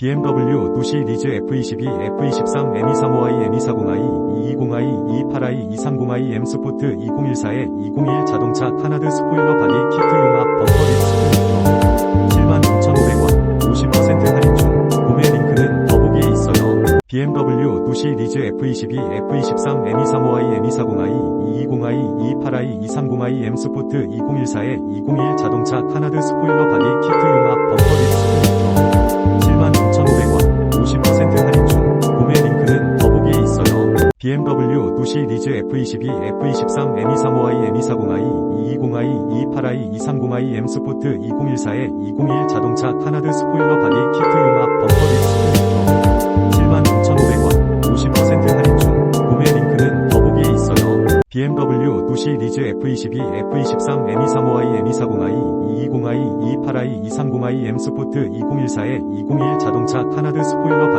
BMW 누시 리즈 F22, F23, M235i, M240i, 220i, 228i, 230i, M 스포트 2014에 2021 자동차 카나드 스포일러 바디 키트 용합 범퍼 디스크 76,500원 50% 할인 중 구매 링크는 더보기에 있어요. BMW 누시 리즈 F22, F23, M235i, M240i, 220i, 228i, 230i, M 스포트 2014에 2021 자동차 카나드 스포일러 바디 키트 용합 BMW 누시 리즈 F22, F23, M235i, M240i, 220i, 228i, 230i, M 스포트 2014에 2021 자동차 카나드 스포일러 바디 키트 용합 범퍼 디스크 76,500원 50% 할인 중 구매 링크는 더보기에 있어요. BMW 누시 리즈 F22, F23, M235i, M240i, 220i, 228i, 230i, M 스포트 2014에 2021 자동차 카나드 스포일러